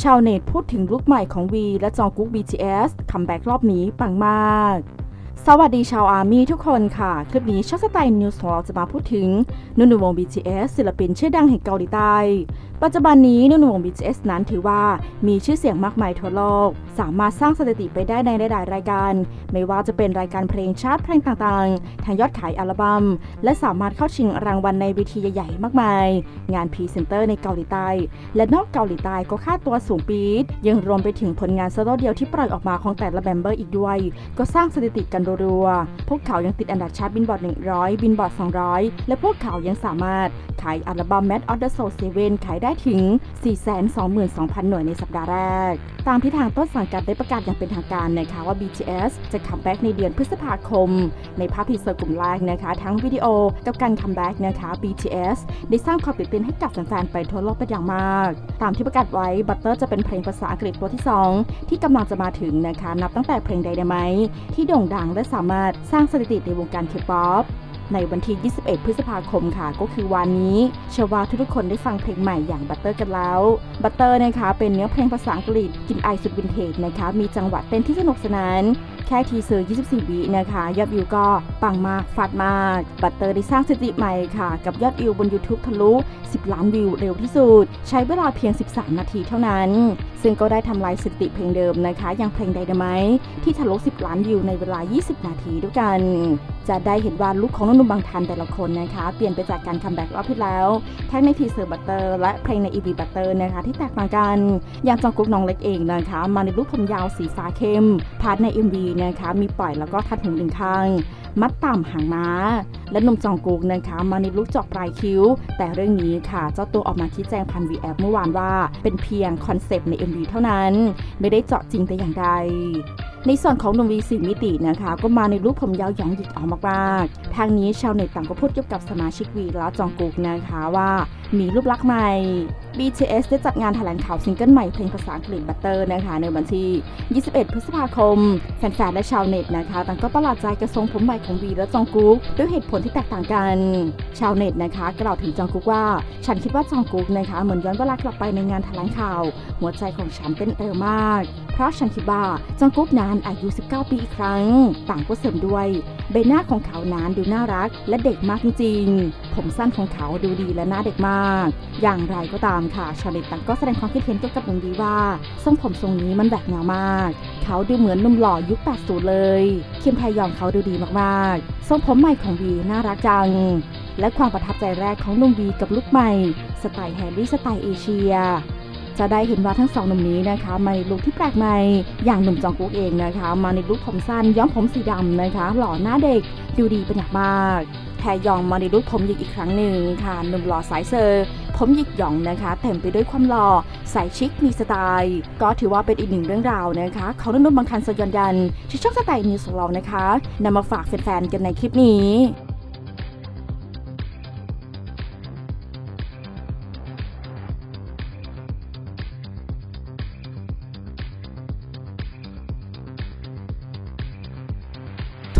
ชาวเน็ตพูดถึงลุคใหม่ของวีและจองกุ๊ก BTS คัมแบ็กรอบนี้ปังมาก สวัสดีชาวอาร์มี่ทุกคนค่ะ คลิปนี้ช็อตสไตล์นิวส์ของเราจะมาพูดถึงนุ่นวง BTS ศิลปินชื่อดังแห่งเกาหลีใต้ ปัจจุบันนี้นุ่นวง BTS นั้นถือว่ามีชื่อเสียงมากมายทั่วโลก สามารถสร้างสถิติไปได้ในหลายๆรายการ ไม่ว่าจะเป็นรายการเพลงชาติเพลงต่างๆ ทางยอดขายอัลบัม้ม และสามารถเข้าชิงรางวัลในเวทีใหญ่ๆ มากมาย งานพรีเซนเตอร์ในเกาหลีใต้ และนอกเกาหลีใต้ก็ค่าตัวสูงปี๊ดยังรวมไปถึงผลงานโซโล่เดียวที่ปล่อยออกมาของแต่ละแบมเบอร์อีกด้วย ก็สร้างสถิติกันรัวๆ พวกเขายังติดอันดับชาร์ตบินบอร์ด 100 บินบอร์ด 200 และพวกเขายังสามารถ ขายอัลบั้ม Mad of the Soul 7 ขายได้ถึง 422,000 หน่วยในสัปดาห์แรก ตามที่ทางต้นสังกัดได้ประกาศอย่างเป็นทางการนะคะว่า BTS จะคัมแบ็กในเดือนพฤษภาคม ในภาพทีเซอร์กลุ่มแรกนะคะ ทั้งวิดีโอกับการคัมแบ็กนะคะ BTS ได้สร้างความตื่นเต้นให้กับแฟนๆไปทั่วโลกเป็นอย่างมาก ตามที่ประกาศไว้ Butter จะเป็นเพลงภาษาอังกฤษตัวที่ 2 ที่กำลังจะมาถึงนะคะนับตั้งแต่เพลงใดได้ไหมที่โด่งดังและสามารถสร้างสถิติในวงการเคป๊อป ในวันที่ 21 พฤษภาคมค่ะ ก็คือวันนี้เชื่อว่าทุกๆคนได้ฟังเพลงใหม่อย่างบัตเตอร์กันแล้วบัตเตอร์นะคะเป็นเนื้อเพลงภาษาอังกฤษกินไอสุดวินเทจนะคะมีจังหวะเต้นที่สนุกสนาน แค่ทีเซอร์ 24 วินะคะ ยอดวิวก็ปังมากฟาดมาก บัตเตอร์ได้สร้างสถิติใหม่ค่ะ กับยอดวิวบน YouTube ทะลุ 10 ล้านวิวเร็วที่สุด ใช้เวลาเพียง 13 นาทีเท่านั้น ซึ่งก็ได้ทำลายสถิติเพลงเดิมนะคะ อย่างเพลงไดนาไมที่ทะลุ 10 ล้านวิวในเวลา 20 นาทีด้วยกัน จะได้เห็นว่าลุคของนุ่มบางทันแต่ละคนนะคะ เปลี่ยนไปจากการคัมแบ็กรอบที่แล้วทั้งในทีเซอร์บัตเตอร์และเพลงใน EV บัตเตอร์นะคะ ที่แตกต่างกัน อย่างจองกุ๊กน้องเล็กเองนะคะ มาในลุคผมยาวสีฟ้าเข้มพาร์ทใน MV นะคะ มีปล่อยแล้วก็ทัดหูหนึ่งข้าง มัดต่ำหางม้า และนมจองกุ๊กนะคะมาในลุกจอกปลายคิ้ว แต่เรื่องนี้ค่ะ เจ้าตัวออกมาชี้แจงผ่าน v ีแอเมื่อวานว่า เป็นเพียงคอนเซปต์ใน MV เท่านั้น ไม่ได้เจาะจริงแต่อย่างใด ในส่วนของหนุ่มวีสีมิตินะคะ ก็มาในรูปผมยาวหยองหยิกออกมากๆทางนี้ชาวเน็ตต่างก็พูดเกี่ยวกับสมาชิกวีและจองกุกนะคะว่ามีรูปลักษณ์ใหม่ BTS ได้จัดงานแถลงข่าวซิงเกิลใหม่เพลงภาษาอังกฤษบัตเตอร์นะคะในวันที่ 21 พฤษภาคม แฟนๆ และชาวเน็ตนะคะต่างก็ประหลาดใจกับทรงผมใหม่ของวีและจองกุ๊กด้วยเหตุผลที่แตกต่างกัน ชาวเน็ตนะคะกล่าวถึงจองกุ๊กว่า ฉันคิดว่าจองกุ๊กนะคะเหมือนย้อนเวลากลับไปในงานแถลงข่าว หัวใจของฉันเต้นเร็วมาก เพราะฉันคิดว่าจองกุ๊กนั้นอายุ 19 ปีอีกครั้ง ต่างก็เสริมด้วย ใบหน้าของเขานั้นดูน่ารักและเด็กมากจริงๆ ผมสั้นของเขาดูดีและหน้าเด็กมาก อย่างไรก็ตามค่ะ ชาวเน็ตต่างก็แสดงความคิดเห็นเกี่ยวกับหนุ่มดีว่า ทรงผมทรงนี้มันแบกแนวมาก เขาดูเหมือนหนุ่มหล่อยุค 80 เลยคิมไทยองเขาดูดีมากๆ ทรงผมใหม่ของวีน่ารักจัง และความประทับใจแรกของหนุ่มวีกับลุคใหม่ สไตล์แฮร์รี่สไตล์เอเชีย จะได้เห็นว่าทั้งสองหนุ่มนี้นะคะมาในลุคที่แปลกใหม่อย่างหนุ่มจองกุ๊กเองนะคะ มาในลุคผมสั้นย้อมผมสีดำนะคะ หล่อหน้าเด็กดูดีเป็นอย่างมากแทยองมาในลุคผมหยิกอีกครั้งหนึ่งค่ะหนุ่มหล่อสายเซอร์ ผมหยิกหยองนะคะ เต็มไปด้วยความหล่อใส่ชิคมีสไตล์ ก็ถือว่าเป็นอีกหนึ่งเรื่องราวนะคะของนุ่มบางทันสยอนยันที่ช่องสไตล์นิวส์ของเรานะคะนำมาฝากแฟนๆกันในคลิปนี้